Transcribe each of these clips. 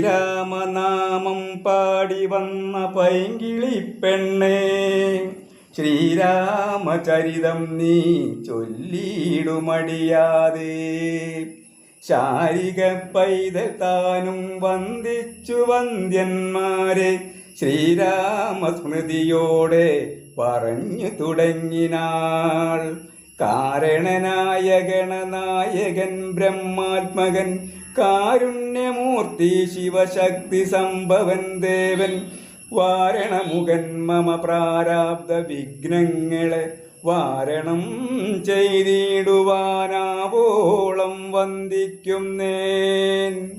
ശ്രീരാമനാമം പാടി വന്ന പൈങ്കിളി പെണ്ണേ ശ്രീരാമചരിതം നീ ചൊല്ലിയിടുമടിയാതെ. ശാരിക പൈതൽ താനും വന്ദിച്ചു വന്ദ്യന്മാരെ ശ്രീരാമസ്മൃതിയോടെ പറഞ്ഞു തുടങ്ങിനാൾ. കാരണനായ ഗണനായകൻ ബ്രഹ്മാത്മകൻ കാരുണ്യമൂർത്തി ശിവശക്തി സംഭവൻ ദേവൻ. വാരണമുഖൻ മമ പ്രാരാബ്ദ വിഘ്നങ്ങളെ വാരണം ചെയ്തിടുവാനാവോളം വന്ദിക്കുന്നേൻ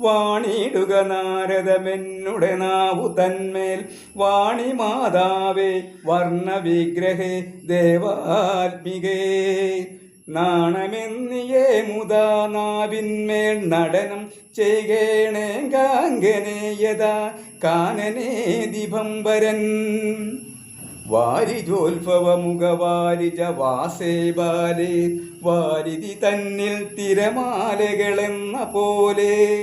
വാണിടുക നാരദമെന്നുടെ നാവു തന്മേൽ. വാണി മാതാവേ വർണവിഗ്രഹേ ദേവാത്മികേ. നാണമെന്നിയേ മുതാ നാവിന്മേൽ നടനം ചെയ്യണേ ഗാംഗനേയതാ കാനനേ ദിഭംബരൻ വാരിജോത്ഭവമുഖവാരിജ വാസേ ബാലേ വാരിതി തന്നിൽ തിരമാലകളെന്ന പോലെ.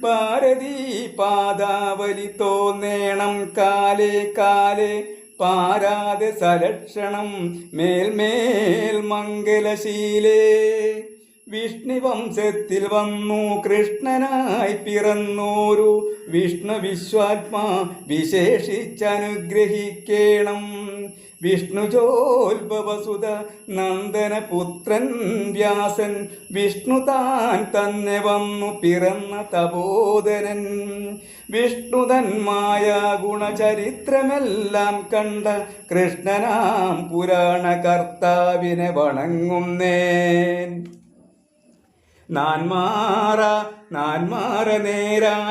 ഭാരതീ പാദാവലി തോന്നേണം കാലേ കാലേ പാരാതെ സലക്ഷണം മേൽമേൽ മംഗലശീലേ. വിഷ്ണുവംശത്തിൽ വന്നു കൃഷ്ണനായി പിറന്നോരു വിഷ്ണു വിശ്വാത്മാ വിശേഷിച്ചനുഗ്രഹിക്കേണം. വിഷ്ണുജോത്ഭവസുത നന്ദനപുത്രൻ വ്യാസൻ വിഷ്ണു താൻ തന്നെ വന്നു പിറന്ന തപോധനൻ. വിഷ്ണുതന്മായ ഗുണചരിത്രമെല്ലാം കണ്ട കൃഷ്ണനാം പുരാണകർത്താവിനെ വണങ്ങുന്നേൻ. നാൻമാറ നാൻമാറ നേരാ.